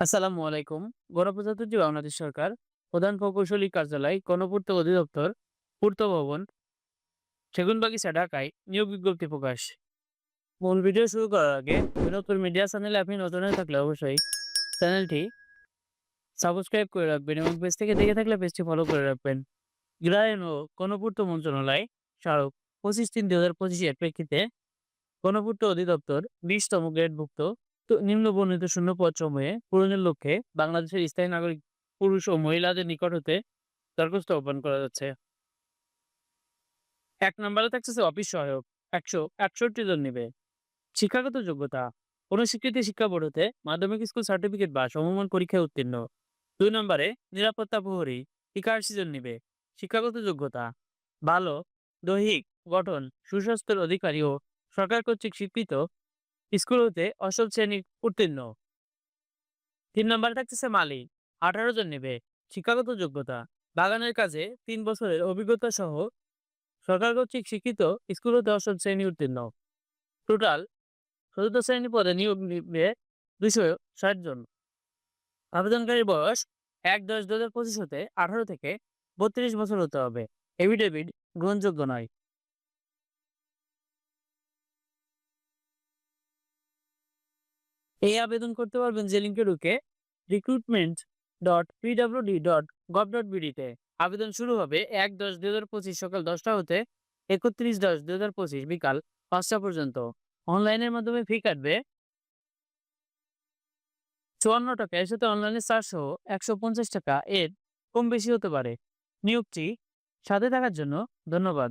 আসসালামু আলাইকুম। গণপ্রজাতন্ত্রী বাংলাদেশ সরকার, প্রধান প্রকৌশলী কার্যালয়, গণপূর্ত অধিদপ্তর, পূর্ত ভবন সেগুনবাগিচা ঢাকায় নিয়োগ বিজ্ঞপ্তি প্রকাশ। মূল ভিডিও শুরু করার আগে বিনোদপুর মিডিয়া চ্যানেলে আপনি নতুন হয়ে থাকলে অবশ্যই চ্যানেলটি সাবস্ক্রাইব করে রাখবেন এবং পেজ থেকে দেখে থাকলে পেজটি ফলো করে রাখবেন। গ্রায়ণ ও গণপূর্ত মন্ত্রণালয়, স্মারক পঁচিশ তিন দুই হাজার পঁচিশের প্রেক্ষিতে গণপূর্ত অধিদপ্তর বিশতম গ্রেডভুক্ত তো নিম্ন বর্ণিত শূন্য পদ সময়ে পূরণের লক্ষ্যে বাংলাদেশের স্থায়ী নাগরিক পুরুষ ও মহিলাদের নিকট হতে দরখাস্ত আহ্বান করা যাচ্ছে। এক নম্বরে থাকছে অফিস সহায়ক। একশো একষট্টি জন নেবে। শিক্ষাগত যোগ্যতা। কোন স্বীকৃতি শিক্ষা বোর্ড হতে মাধ্যমিক স্কুল সার্টিফিকেট বা সমমান পরীক্ষায় উত্তীর্ণ। দুই নম্বরে নিরাপত্তা প্রহরী। একাশি জন নিবে। শিক্ষাগত যোগ্যতা। ভালো দৈহিক গঠন, সুস্বাস্থ্যের অধিকারী ও সরকার কর্তৃক স্বীকৃত স্কুল হতে অসল শ্রেণি উত্তীর্ণ। তিন নম্বরে থাকতেছে মালি আঠারো জন নেবে। শিক্ষাগত যোগ্যতা। বাগানের কাজে তিন বছরের অভিজ্ঞতা সহ সরকার কর্তৃক স্বীকৃত স্কুল হতে অসল শ্রেণি উত্তীর্ণ। টোটাল চতুর্থ শ্রেণি পদে নিয়োগ নিবে দুইশো ষাট জন। আবেদনকারীর বয়স এক দশ দু হাজার পঁচিশ হতে আঠারো থেকে বত্রিশ বছর হতে হবে। এভিডেভিট গ্রহণযোগ্য নয়। এই আবেদন করতে পারবেন যে লিঙ্কে ঢুকে recruitment dot PWD dot gov dot বিডিতে আবেদন শুরু হবে এক দশ দুই হাজার পঁচিশ সকাল দশটা হতে একত্রিশ দশ দুই হাজার পঁচিশ বিকাল পাঁচটা পর্যন্ত। অনলাইনের মাধ্যমে ফি কাটবে চুয়ান্ন টাকা। এর সাথে অনলাইনে চার্জ সহ একশো পঞ্চাশ টাকা এর কম বেশি হতে পারে। নিয়োগটি সাথে থাকার জন্য ধন্যবাদ।